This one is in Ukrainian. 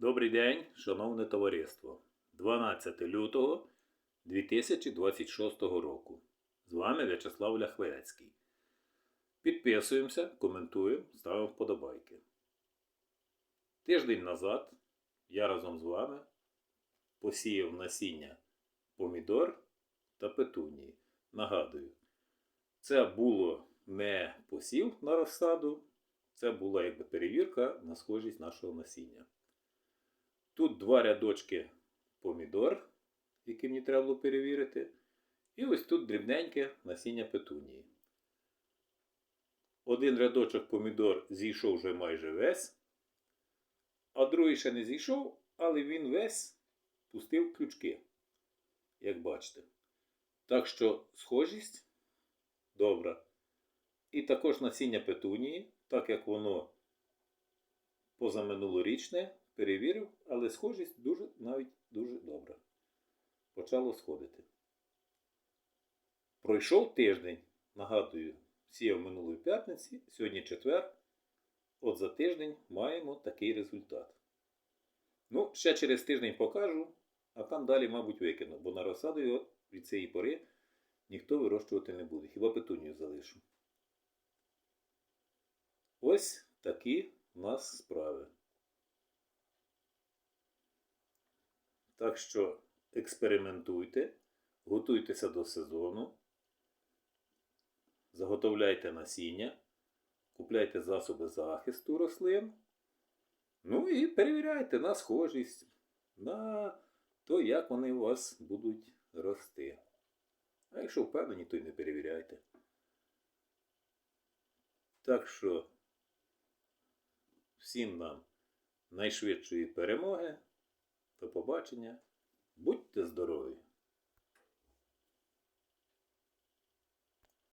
Добрий день, шановне товариство. 12 лютого 2026 року. З вами В'ячеслав Ляхвецький. Підписуємося, коментуємо, ставимо вподобайки. Тиждень назад я разом з вами посіяв насіння помідор та петунії. Нагадую, це було не посів на розсаду, це була якби перевірка на схожість нашого насіння. Тут два рядочки помідор, які мені треба було перевірити. І ось тут дрібненьке насіння петунії. Один рядочок помідор зійшов вже майже весь, а другий ще не зійшов, але він весь пустив ключки, як бачите. Так що схожість добра. І також насіння петунії, так як воно позаминулорічне, перевірив, але схожість дуже, навіть дуже добра. Почало сходити. Пройшов тиждень, нагадую, сіяв минулої п'ятниці, сьогодні четвер. От за тиждень маємо такий результат. Ну, ще через тиждень покажу, а там далі, мабуть, викину, бо на розсаду його від цієї пори ніхто вирощувати не буде. Хіба петунію залишу. Ось такі у нас справи. Так що експериментуйте, готуйтеся до сезону, заготовляйте насіння, купляйте засоби захисту рослин. Ну і перевіряйте на схожість, на то, як вони у вас будуть рости. А якщо впевнені, то й не перевіряйте. Так що всім нам найшвидшої перемоги. До побачення. Будьте здорові!